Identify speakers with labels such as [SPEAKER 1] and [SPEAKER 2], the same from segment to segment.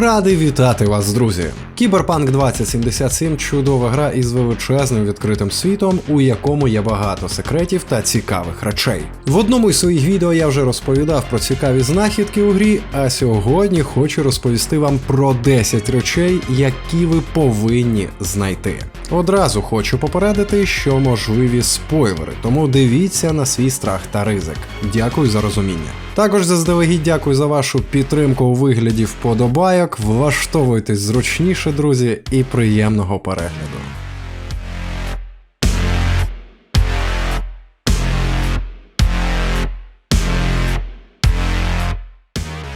[SPEAKER 1] Радий вітати вас, друзі! Кіберпанк 2077 чудова гра із величезним відкритим світом, у якому є багато секретів та цікавих речей. В одному із своїх відео я вже розповідав про цікаві знахідки у грі, а сьогодні хочу розповісти вам про 10 речей, які ви повинні знайти. Одразу хочу попередити, що можливі спойлери, тому дивіться на свій страх та ризик. Дякую за розуміння. Також заздалегідь дякую за вашу підтримку у вигляді вподобайок. Влаштовуйтесь зручніше, друзі, і приємного перегляду.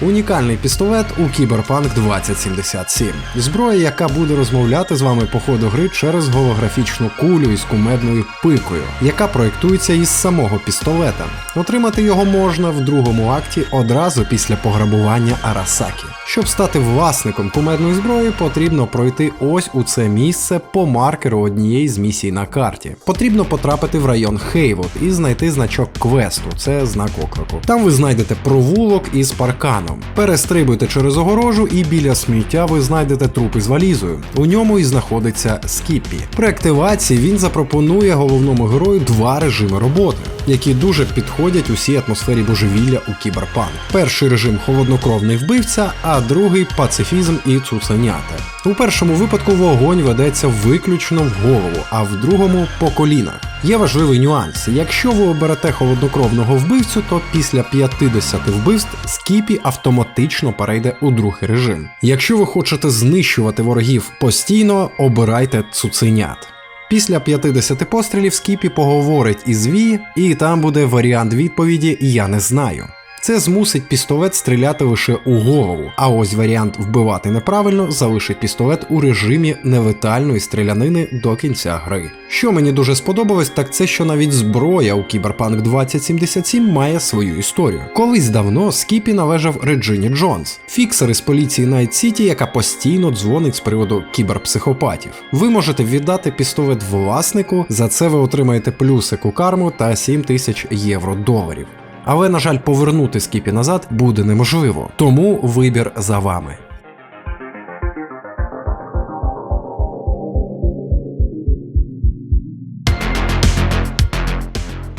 [SPEAKER 1] Унікальний пістолет у Cyberpunk 2077. Зброя, яка буде розмовляти з вами по ходу гри через голографічну кулю із кумедною пикою, яка проєктується із самого пістолета. Отримати його можна в другому акті одразу після пограбування Арасакі. Щоб стати власником кумедної зброї, потрібно пройти ось у це місце по маркеру однієї з місій на карті. Потрібно потрапити в район Хейвуд і знайти значок квесту, це знак окроку. Там ви знайдете провулок із парканом. Перестрибуйте через огорожу і біля сміття ви знайдете труп із валізою. У ньому і знаходиться Скіппі. При активації він запропонує головному герою два режими роботи, які дуже підходять усій атмосфері божевілля у кіберпанк. Перший режим холоднокровний вбивця, а другий пацифізм і цуценята. У першому випадку вогонь ведеться виключно в голову, а в другому по колінах. Є важливий нюанс: якщо ви оберете холоднокровного вбивцю, то після 50 вбивств Скіпі автоматично перейде у другий режим. Якщо ви хочете знищувати ворогів постійно, обирайте цуценят. Після 50 пострілів Скіпі поговорить із Ві, і там буде варіант відповіді Я не знаю. Це змусить пістолет стріляти лише у голову, а ось варіант вбивати неправильно залишить пістолет у режимі невитальної стрілянини до кінця гри. Що мені дуже сподобалось, так це що навіть зброя у Cyberpunk 2077 має свою історію. Колись давно Скіпі належав Реджині Джонс, фіксер із поліції Найт Сіті, яка постійно дзвонить з приводу кіберпсихопатів. Ви можете віддати пістолет власнику, за це ви отримаєте плюсик у карму та 7 тисяч євро доларів. Але, на жаль, повернути скіпі назад буде неможливо, тому вибір за вами.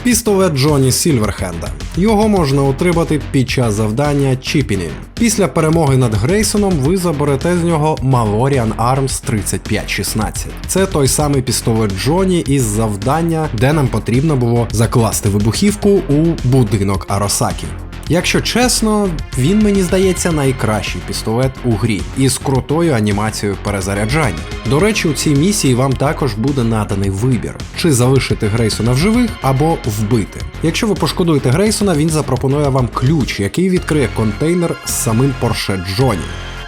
[SPEAKER 1] Пістолет Джоні Сільверхенда. Його можна отримати під час завдання Чіпіні. Після перемоги над Грейсоном ви заберете з нього Малоріан Армс 3516. Це той самий пістолет Джоні із завдання, де нам потрібно було закласти вибухівку у будинок Аросакі. Якщо чесно, він мені здається найкращий пістолет у грі із крутою анімацією перезаряджання. До речі, у цій місії вам також буде наданий вибір: чи залишити Грейсона в живих або вбити. Якщо ви пошкодуєте Грейсона, він запропонує вам ключ, який відкриє контейнер з самим Порше Джоні.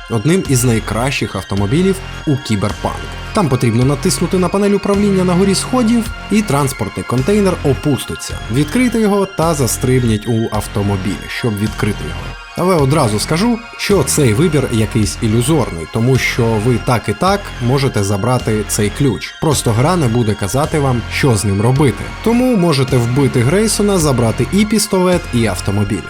[SPEAKER 1] Одним із найкращих автомобілів у Кіберпанк. Там потрібно натиснути на панель управління на горі сходів, і транспортний контейнер опуститься. Відкрийте його та застрибніть у автомобіль, щоб відкрити його. Але одразу скажу, що цей вибір якийсь ілюзорний, тому що ви так і так можете забрати цей ключ. Просто гра не буде казати вам, що з ним робити. Тому можете вбити Грейсона, забрати і пістолет, і автомобіль.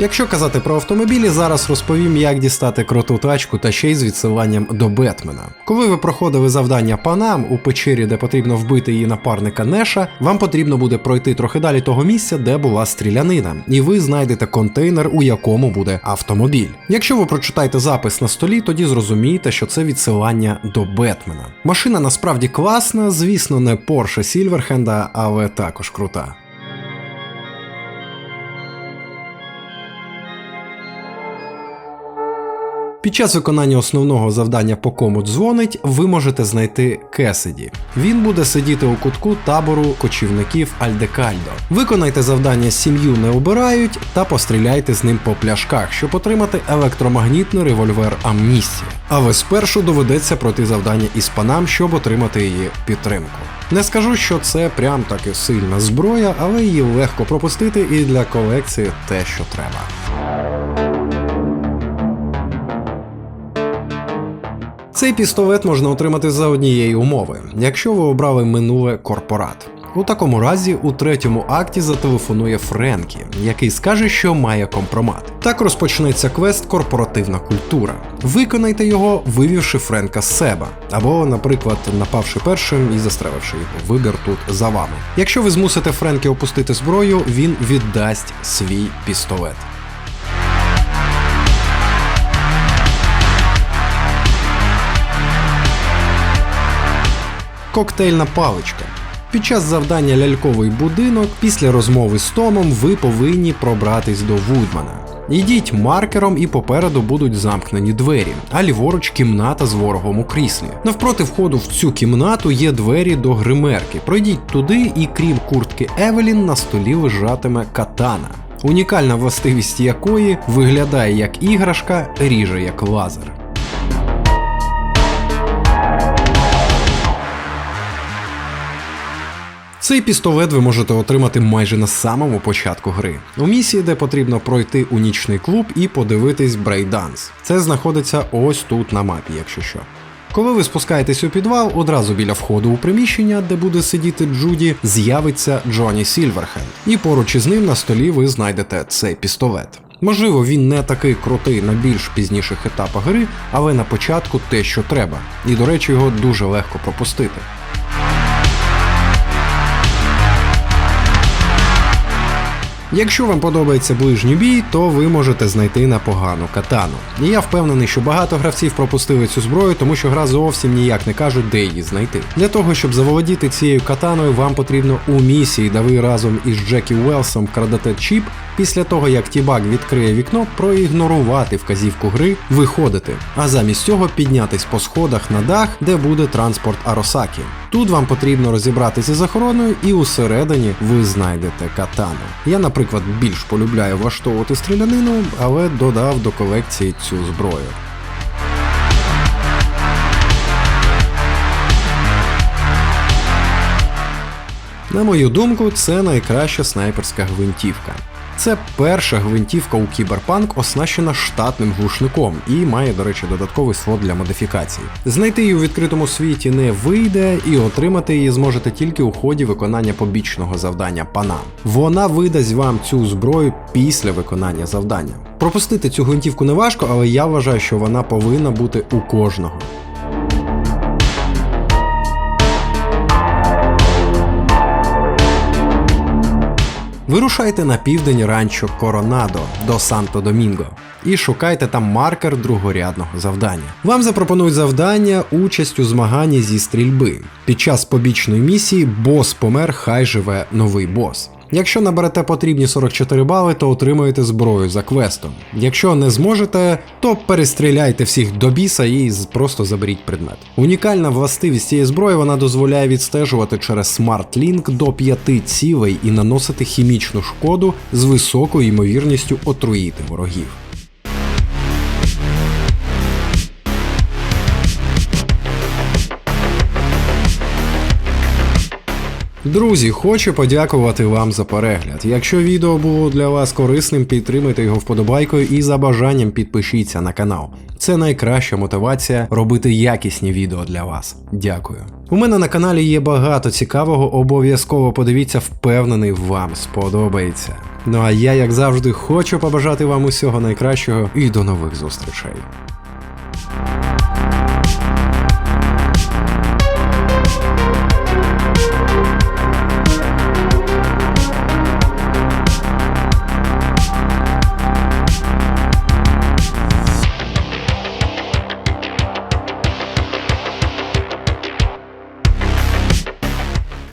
[SPEAKER 1] Якщо казати про автомобілі, зараз розповім, як дістати круту тачку та ще й з відсиланням до Бетмена. Коли ви проходили завдання Панам у печері, де потрібно вбити її напарника Неша, вам потрібно буде пройти трохи далі того місця, де була стрілянина, і ви знайдете контейнер, у якому буде автомобіль. Якщо ви прочитаєте запис на столі, тоді зрозумієте, що це відсилання до Бетмена. Машина насправді класна, звісно, не Porsche Сільверхенда, але також крута. Під час виконання основного завдання по кому дзвонить, ви можете знайти Кесиді. Він буде сидіти у кутку табору кочівників Альдекальдо. Виконайте завдання сім'ю не обирають та постріляйте з ним по пляшках, щоб отримати електромагнітний револьвер Амністія. Але спершу доведеться пройти завдання із панам, щоб отримати її підтримку. Не скажу, що це прям таки сильна зброя, але її легко пропустити і для колекції те, що треба. Цей пістолет можна отримати за однієї умови, якщо ви обрали минуле корпорат. У такому разі у третьому акті зателефонує Френкі, який скаже, що має компромат. Так розпочнеться квест Корпоративна культура. Виконайте його, вивівши Френка з себе, або, наприклад, напавши першим і застреливши його. Вибір тут за вами. Якщо ви змусите Френкі опустити зброю, він віддасть свій пістолет. Коктейльна паличка. Під час завдання ляльковий будинок після розмови з Томом ви повинні пробратись до Вудмана. Йдіть маркером і попереду будуть замкнені двері, а ліворуч кімната з ворогом у кріслі. Навпроти входу в цю кімнату є двері до гримерки. Пройдіть туди, і крім куртки Евелін, на столі лежатиме катана. Унікальна властивість якої виглядає як іграшка, ріже як лазер. Цей пістолет ви можете отримати майже на самому початку гри. У місії, де потрібно пройти у нічний клуб і подивитись брейданс. Це знаходиться ось тут на мапі, якщо що. Коли ви спускаєтесь у підвал, одразу біля входу у приміщення, де буде сидіти Джуді, з'явиться Джоні Сільверхенд, і поруч із ним на столі ви знайдете цей пістолет. Можливо, він не такий крутий на більш пізніших етапах гри, але на початку те, що треба. І, до речі, його дуже легко пропустити. Якщо вам подобається ближній бій, то ви можете знайти непогану катану. І я впевнений, що багато гравців пропустили цю зброю, тому що гра зовсім ніяк не кажуть, де її знайти. Для того, щоб заволодіти цією катаною, вам потрібно у місії, де ви разом із Джекі Уелсом крадете чіп. Після того, як Тібак відкриє вікно, проігнорувати вказівку гри, виходити, а замість цього піднятись по сходах на дах, де буде транспорт Аросакі. Тут вам потрібно розібратися з охороною, і усередині ви знайдете катану. Я, наприклад, більш полюбляю влаштовувати стрілянину, але додав до колекції цю зброю. На мою думку, це найкраща снайперська гвинтівка. Це перша гвинтівка у Кіберпанк, оснащена штатним глушником і має, до речі, додатковий слот для модифікацій. Знайти її у відкритому світі не вийде, і отримати її зможете тільки у ході виконання побічного завдання Панам. Вона видасть вам цю зброю після виконання завдання. Пропустити цю гвинтівку не важко, але я вважаю, що вона повинна бути у кожного. Вирушайте на південь ранчо Коронадо до Санто Домінго і шукайте там маркер другорядного завдання. Вам запропонують завдання участь у змаганні зі стрільби. Під час побічної місії бос помер, хай живе новий бос. Якщо наберете потрібні 44 бали, то отримуєте зброю за квестом. Якщо не зможете, то перестріляйте всіх до біса і просто заберіть предмет. Унікальна властивість цієї зброї вона дозволяє відстежувати через Link до 5 цілей і наносити хімічну шкоду з високою ймовірністю отруїти ворогів. Друзі, хочу подякувати вам за перегляд. Якщо відео було для вас корисним, підтримайте його вподобайкою і за бажанням підпишіться на канал. Це найкраща мотивація робити якісні відео для вас. Дякую. У мене на каналі є багато цікавого, обов'язково подивіться, впевнений, вам сподобається. Ну а я, як завжди, хочу побажати вам усього найкращого і до нових зустрічей.